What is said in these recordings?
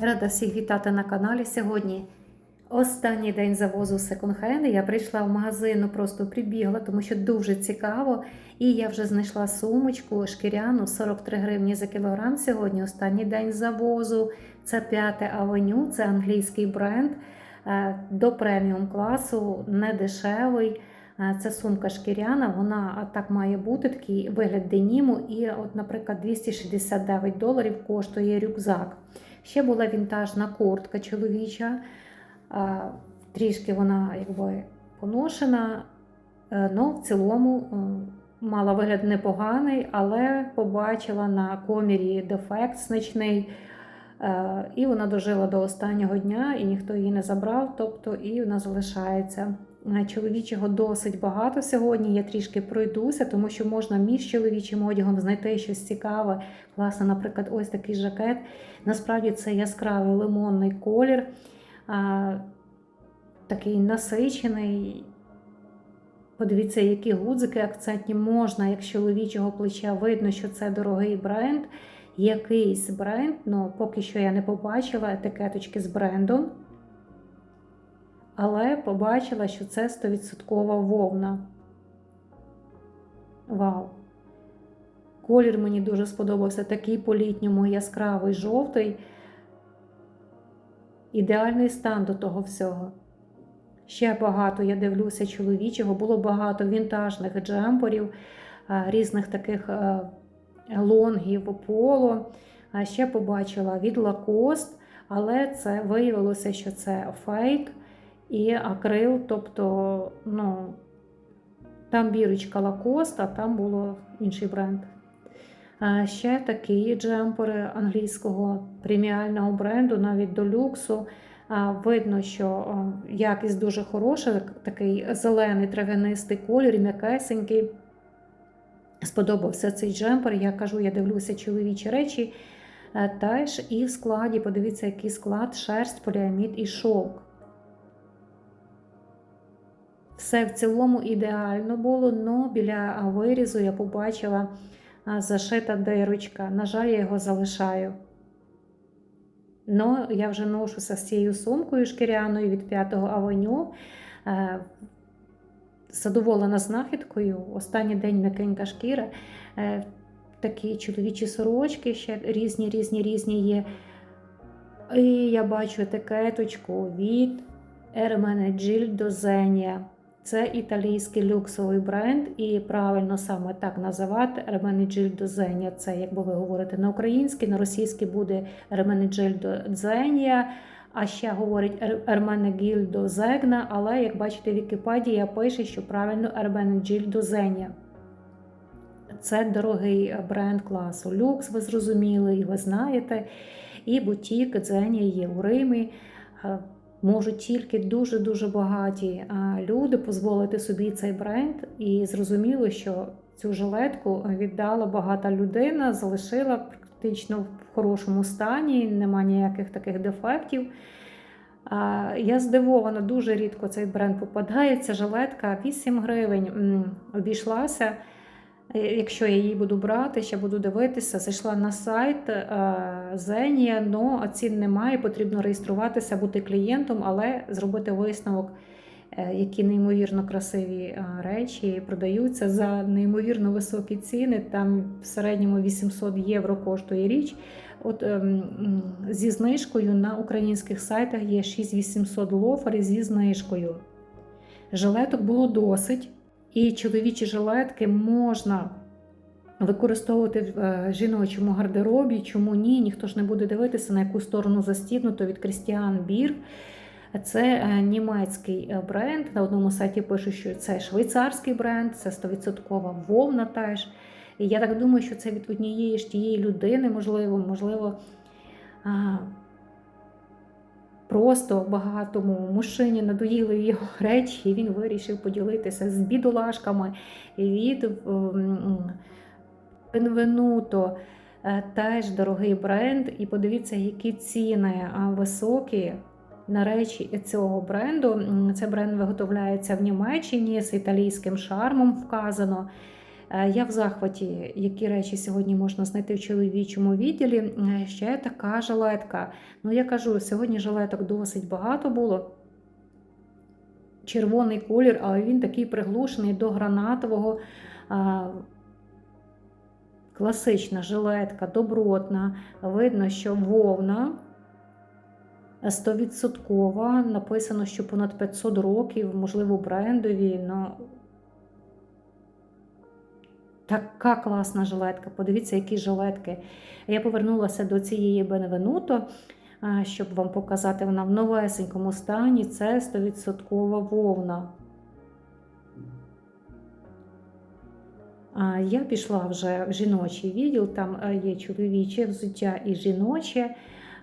Рада всіх вітати на каналі. Сьогодні останній день завозу секонд-хенд. Я прийшла в магазин, ну просто прибігла, тому що дуже цікаво. І я вже знайшла сумочку шкіряну 43 гривні за кілограм. Сьогодні останній день завозу. Це 5 авеню, це англійський бренд е, до преміум класу, не дешевий. Е, Це сумка шкіряна, вона так має бути, такий вигляд деніму. І, от, наприклад, 269 доларів коштує рюкзак. Ще була вінтажна куртка чоловіча, трішки вона якби поношена, але в цілому е, мала вигляд непоганий, але побачила на комірі дефект значний. Е, І вона дожила до останнього дня, і ніхто її не забрав, тобто і вона залишається. Чоловічого досить багато сьогодні. Я трішки пройдуся, тому що можна між чоловічим одягом знайти щось цікаве. Класно, наприклад, ось такий жакет. Насправді це яскравий лимонний колір, а, такий насичений. Подивіться, які гудзики акцентні можна, як з чоловічого плеча видно, що це дорогий бренд. Якийсь бренд, ну поки що я не побачила етикеточки з брендом. Але побачила, що це 100% вовна. Вау! Колір мені дуже сподобався, такий по-літньому яскравий жовтий. Ідеальний стан до того всього. Ще багато, я дивлюся, чоловічого, було багато вінтажних джемперів, різних таких лонгів поло. Ще побачила від Lacoste, але це виявилося, що це фейк і акрил, тобто, ну, там бірочка Lacoste, а там було інший бренд. Ще такі джемпери англійського преміального бренду, навіть до люксу. Видно, що якість дуже хороша, такий зелений трав'янистий колір, м'якесенький. Сподобався цей джемпер. Я кажу, я дивлюся чоловічі речі. Е, Теж і в складі, подивіться, який склад, шерсть, поліамід і шовк. Все в цілому ідеально було, але біля вирізу я побачила зашита дирочка. На жаль, я його залишаю. Но я вже ношуся з цією сумкою шкіряною від 5-го авеню. Е, Задоволена знахідкою. Останній день м'якенька шкіра. Е, Такі чоловічі сорочки ще різні, різні, різні є. І я бачу етикеточку від Ermenegildo Zenia. Це італійський люксовий бренд, і правильно саме так називати Ermenegildo Zenia. Це, якби ви говорите на українській, на російській буде Ermenegildo Zenia, а ще говорить Ermenegildo Zegna, але, як бачите, Вікіпедія пише, що правильно Ermenegildo Zenia. Це дорогий бренд класу люкс, ви зрозуміли, і ви знаєте. І бутік Дзенія є у Римі. Можуть тільки дуже-дуже багаті люди дозволити собі цей бренд. І зрозуміло, що цю жилетку віддала багата людина, залишила практично в хорошому стані, нема ніяких таких дефектів. Я здивована, дуже рідко цей бренд попадається. Жилетка 8 гривень обійшлася. Якщо я її буду брати, ще буду дивитися, зайшла на сайт Зенія, але цін немає, потрібно реєструватися, бути клієнтом, але зробити висновок, е, які неймовірно красиві речі продаються за неймовірно високі ціни. Там в середньому 800 євро коштує річ. От ем, Зі знижкою на українських сайтах є 6800 лоферів зі знижкою. Жилеток було досить. І чоловічі жилетки можна використовувати в е, жіночому гардеробі. Чому ні? Ніхто ж не буде дивитися, на яку сторону застібнуто від Christian Бірг. Це е, німецький е, бренд. На одному сайті пишуть, що це швейцарський бренд, це 100% вовна теж. І я так думаю, що це від однієї ж тієї людини, можливо, можливо. Просто багатому мужчині надоїли його речі, і він вирішив поділитися з бідолашками від Benvenuto. Теж дорогий бренд. І подивіться, які ціни високі на речі цього бренду. Цей бренд виготовляється в Німеччині з італійським шармом вказано. Е, Я в захваті, які речі сьогодні можна знайти в чоловічому відділі. Е, Ще така жилетка. Ну, я кажу, сьогодні жилеток досить багато було. Червоний колір, але він такий приглушений до гранатового. Класична жилетка, добротна. Видно, що вовна 100%. Написано, що понад 500 років, можливо, брендові. Ну, Така класна жилетка. Подивіться, які жилетки. Я повернулася до цієї Бенвенуто, щоб вам показати, вона в новесенькому стані. Це 100% вовна. Я пішла вже в жіночий відділ, там е, є чоловіче взуття і жіноче.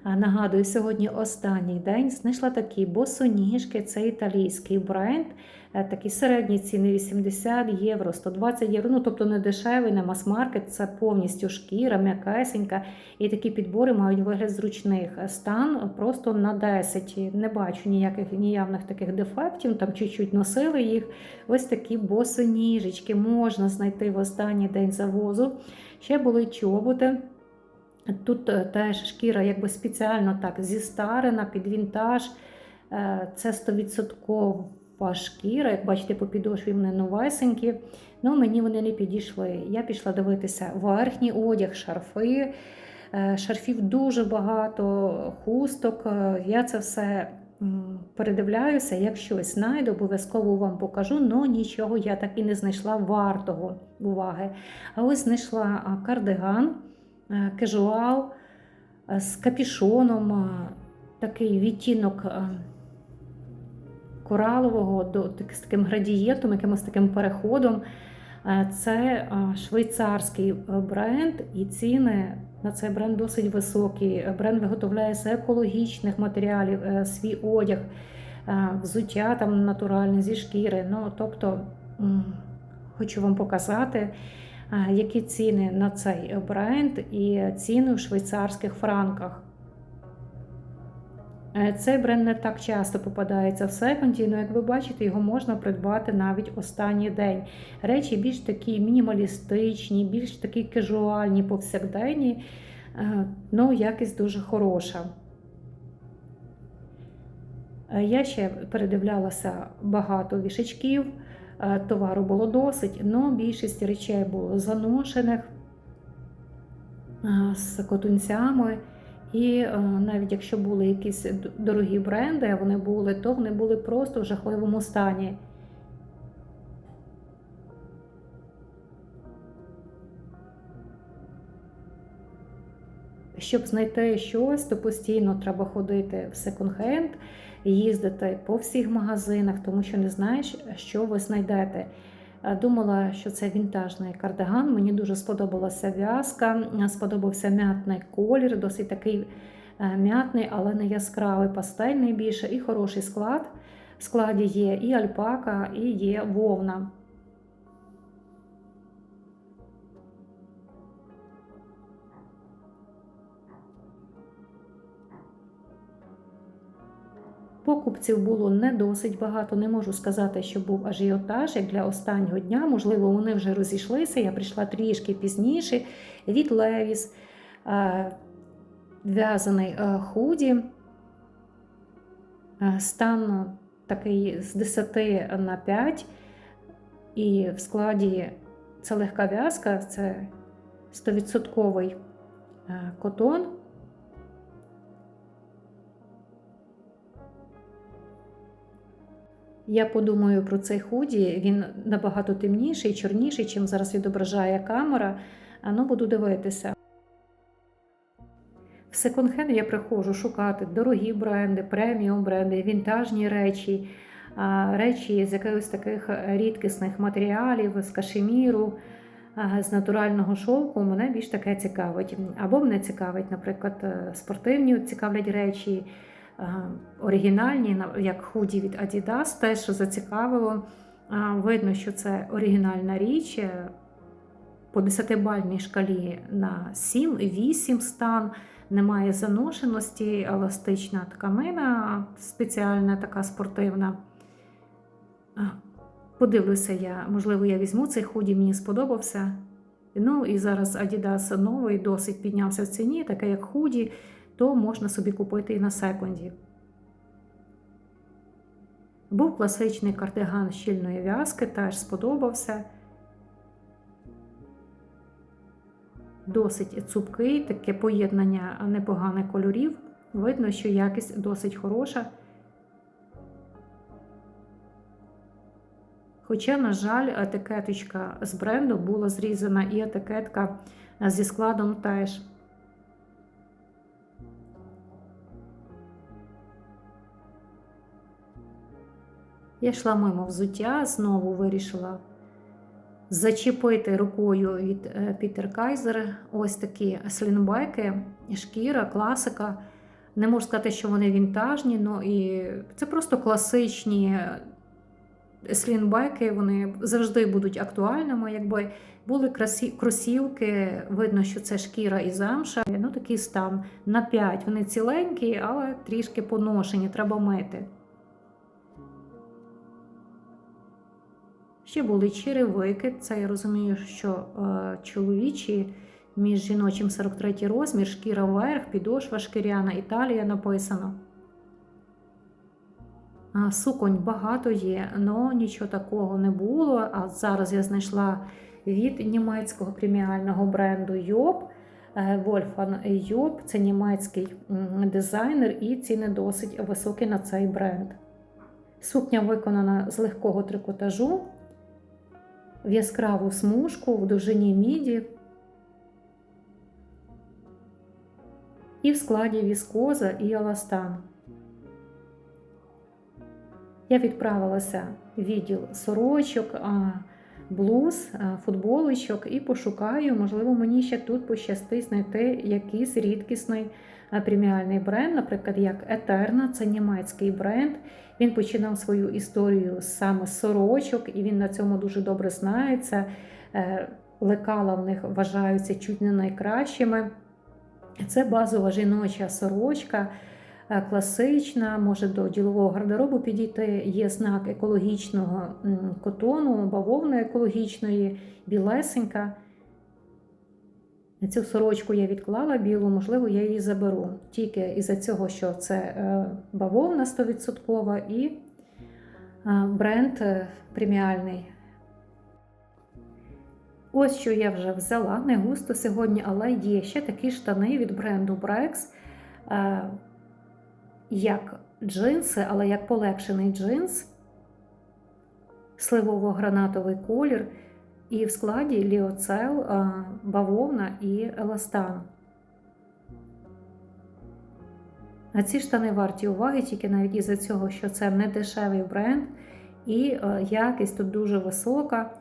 Нагадую, сьогодні останній день знайшла такі босоніжки, це італійський бренд. Е, Такі середні ціни 80 євро, 120 євро. Ну тобто не дешевий, не мас-маркет, це повністю шкіра, м'якесенька. І такі підбори мають вигляд зручних. Стан просто на 10. Не бачу ніяких ніявних таких дефектів. Там чуть-чуть носили їх. Ось такі босоніжечки можна знайти в останній день завозу. Ще були чоботи. Тут е, теж шкіра якби спеціально так зістарена під вінтаж. Е, Це 100% шкіра. Як бачите, по підошві вони новесенькі. Ну, мені вони не підійшли. Я пішла дивитися верхній одяг, шарфи. Е, Шарфів дуже багато, хусток. Я це все передивляюся. Як щось знайду, обов'язково вам покажу, але нічого я так і не знайшла вартого уваги. А ось знайшла кардиган, кежуал е, з капішоном, е, такий відтінок. е, коралового з таким градієнтом, якимось таким переходом. Е, Це е, швейцарський е, бренд, і ціни на цей бренд досить високі. Е, Бренд виготовляє з екологічних матеріалів е, свій одяг, е, взуття там натуральне зі шкіри. Ну, тобто хочу вам показати, е, які ціни на цей бренд і ціни в швейцарських франках. Е, Цей бренд не так часто попадається в секонді, але як ви бачите, його можна придбати навіть останній день. Речі більш такі мінімалістичні, більш такі кежуальні, повсякденні, е, ну якість дуже хороша. Е, Я ще передивлялася багато вішачків, е, товару було досить, але більшість речей було заношених е, з котунцями. І е, навіть якщо були якісь дорогі бренди, вони були, то вони були просто в жахливому стані. Щоб знайти щось, то постійно треба ходити в секонд-хенд, їздити по всіх магазинах, тому що не знаєш, що ви знайдете. Е, Думала, що це вінтажний кардиган. Мені дуже сподобалася в'язка, е, сподобався м'ятний колір, досить такий е, м'ятний, але не яскравий, пастельний більше, і хороший склад. В складі є і альпака, і є вовна. Покупців було не досить багато. Не можу сказати, що був ажіотаж як для останнього дня. Можливо, вони вже розійшлися. Я прийшла трішки пізніше. Від Левіс, в'язаний худі. Стан такий з 10 на 5. І в складі це легка в'язка, це 100% е, котон. Я подумаю про цей худі, він набагато темніший, чорніший, чим зараз відображає камера. А ну буду дивитися. В секонд-хенд я приходжу шукати дорогі бренди, преміум бренди, вінтажні речі, речі з якихось таких рідкісних матеріалів, з кашеміру, з натурального шовку. Мене більш таке цікавить. Або мене цікавить, наприклад, е, спортивні цікавлять речі. Е, Оригінальні, як худі від Adidas, те, що зацікавило. Видно, що це оригінальна річ. е, По 10-бальній шкалі на 7-8 стан, немає заношеності, еластична тканина, спеціальна така спортивна. Подивлюся я, можливо, я візьму цей худі, мені сподобався. Ну і зараз Adidas новий досить піднявся в ціні, таке як худі, то можна собі купити і на секунді. Був класичний кардиган щільної в'язки, теж сподобався. Досить цупкий, таке поєднання непоганих кольорів. Видно, що якість досить хороша. Хоча, на жаль, етикеточка з бренду була зрізана і етикетка зі складом теж. Я йшла мимо взуття, знову вирішила зачепити рукою від е, Пітер Кайзер. Ось такі слінбеки, шкіра, класика. Не можу сказати, що вони вінтажні, ну і це просто класичні слінбеки, вони завжди будуть актуальними. Якби були кросівки, видно, що це шкіра і замша. Ну такий стан на 5. Вони ціленькі, але трішки поношені, треба мити. Ще були черевики. Це я розумію, що е, чоловічі між жіночим 43 розмір, шкіра вверх, підошва шкіряна, Італія написано. Суконь багато є, але нічого такого не було. А зараз я знайшла від німецького преміального бренду Йоб. Вольфан Йоб, це німецький дизайнер, і ціни досить високі на цей бренд. Сукня виконана з легкого трикотажу, в яскраву смужку в довжині міді і в складі віскоза і еластан. Я відправилася в відділ сорочок, блуз, футболочок і пошукаю, можливо, мені ще тут пощастить знайти якийсь рідкісний преміальний бренд, наприклад, як Етерна, це німецький бренд. Він починав свою історію саме з сорочок, і він на цьому дуже добре знається. Е, Лекала в них вважаються чуть не найкращими. Це базова жіноча сорочка. Е, класична, може до ділового гардеробу підійти. Є знак екологічного котону, бавовни екологічної, білесенька. Цю сорочку я відклала білу, можливо, я її заберу. Тільки із-за цього, що це е, бавовна 100% і е, бренд е, преміальний. Ось що я вже взяла, не густо сьогодні, але є ще такі штани від бренду Brex. Як джинси, але як полегшений джинс, сливово-гранатовий колір, і в складі ліоцел, бавовна і еластан. А ці штани варті уваги тільки навіть із-за цього, що це не дешевий бренд, і е, якість тут дуже висока.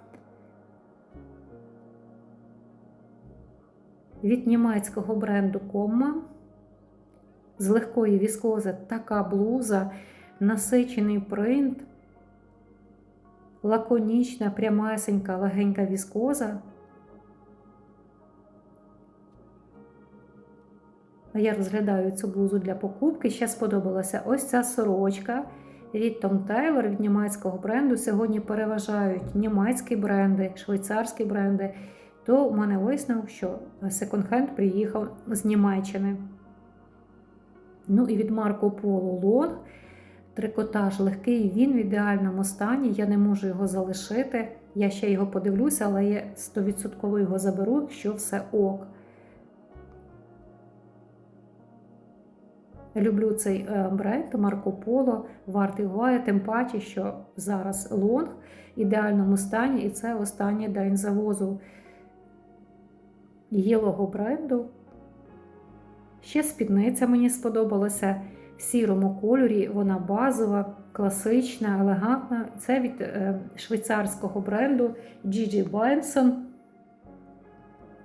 Від німецького бренду Комма з легкої віскози така блуза, насичений принт, лаконічна, прямесенька, легенька віскоза. Я розглядаю цю блузу для покупки. Ще сподобалася ось ця сорочка від Tom Taylor, від німецького бренду. Сьогодні переважають німецькі бренди, швейцарські бренди. То в мене висновок, що секонд-хенд приїхав з Німеччини. Ну і від Марко Поло Лонг. Трикотаж легкий, він в ідеальному стані. Я не можу його залишити. Я ще його подивлюся, але я 100% його заберу, якщо все ок. Люблю цей е, бренд Марко Поло, вартий уваги, тим паче, що зараз лонг в ідеальному стані, і це останній день завозу єлого бренду. Ще спідниця мені сподобалася сірому кольорі, вона базова, класична, елегантна. Це від е, швейцарського бренду Gigi Benson.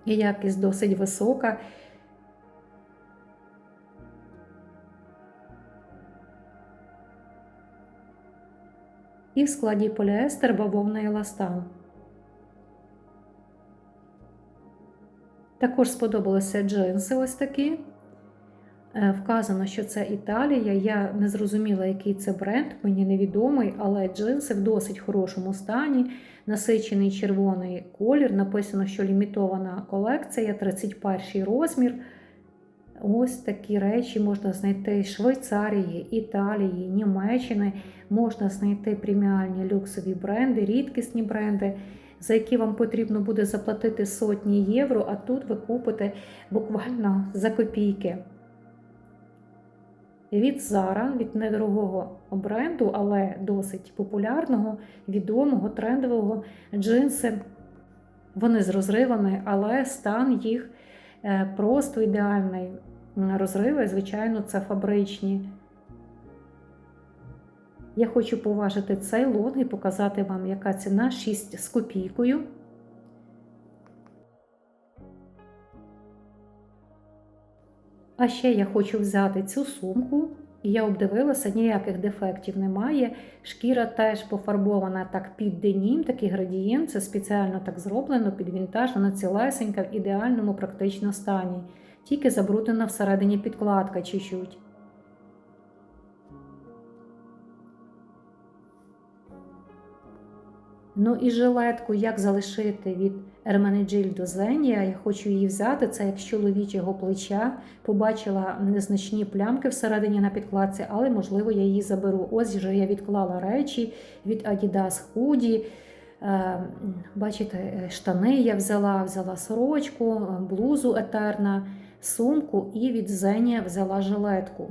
І якість досить висока. І в складі поліестер бавовна еластан. Також сподобалися джинси ось такі. Е, Вказано, що це Італія. Я не зрозуміла, який це бренд, мені невідомий, але джинси в досить хорошому стані. Насичений червоний колір. Написано, що лімітована колекція, 31 розмір. Ось такі речі можна знайти Швейцарії, Італії, Німеччини. Можна знайти преміальні люксові бренди, рідкісні бренди, за які вам потрібно буде заплатити сотні євро, а тут ви купите буквально за копійки. Від Zara, від недорогого бренду, але досить популярного, відомого, трендового джинси. Вони з розривами, але стан їх е, просто ідеальний. Розриви, звичайно, це фабричні. Я хочу поважити цей лот і показати вам, яка ціна 6 з копійкою. А ще я хочу взяти цю сумку. Я обдивилася, ніяких дефектів немає. Шкіра теж пофарбована так під денім, такий градієнт. Це спеціально так зроблено під вінтаж, вона цілесенька в ідеальному практично стані. Тільки забруднена всередині підкладка чуть-чуть. Ну і жилетку, як залишити від Ermenegildo Zenia, я хочу її взяти, це як з чоловічого плеча. Побачила незначні плямки всередині на підкладці, але, можливо, я її заберу. Ось вже я відклала речі від Adidas Hoodie. Е, Бачите, штани я взяла, взяла сорочку, блузу етерна, сумку і від Зенія взяла жилетку.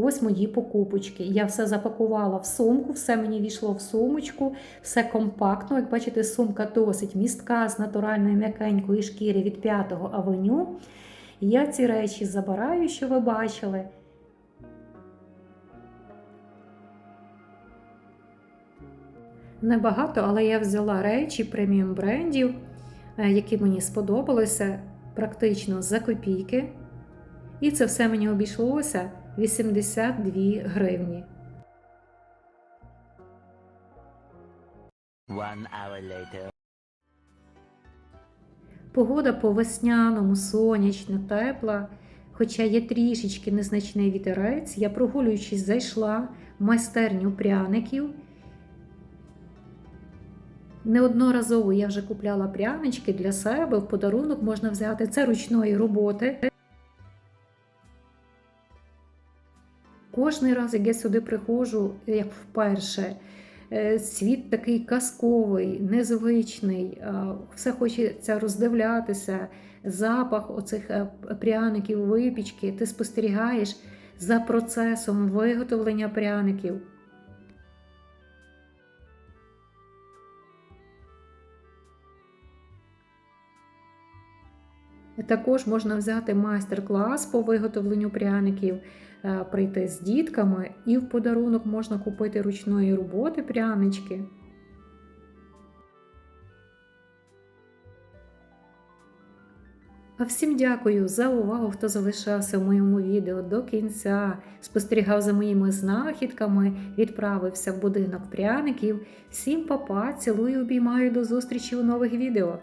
Ось мої покупочки. Я все запакувала в сумку, все мені війшло в сумочку, все компактно. Як бачите, сумка досить містка з натуральної м'якенької шкіри від 5-го авеню. Я ці речі забираю, що ви бачили. Небагато, але я взяла речі преміум брендів, е, які мені сподобалися практично за копійки. І це все мені обійшлося 82 гривні. One hour later. Погода по весняному, сонячна, тепла. Хоча є трішечки незначний вітерець, я прогулюючись, зайшла в майстерню пряників. Неодноразово я вже купляла прянички для себе, в подарунок можна взяти це ручної роботи. Кожний раз, як я сюди приходжу, як вперше, е, світ такий казковий, незвичний, е, все хочеться роздивлятися, запах оцих е, пряників, випічки. Ти спостерігаєш за процесом виготовлення пряників. Також можна взяти майстер-клас по виготовленню пряників, е, прийти з дітками, і в подарунок можна купити ручної роботи прянички. А всім дякую за увагу, хто залишався в моєму відео до кінця, спостерігав за моїми знахідками, відправився в будинок пряників. Всім па-па, цілую, обіймаю до зустрічі у нових відео.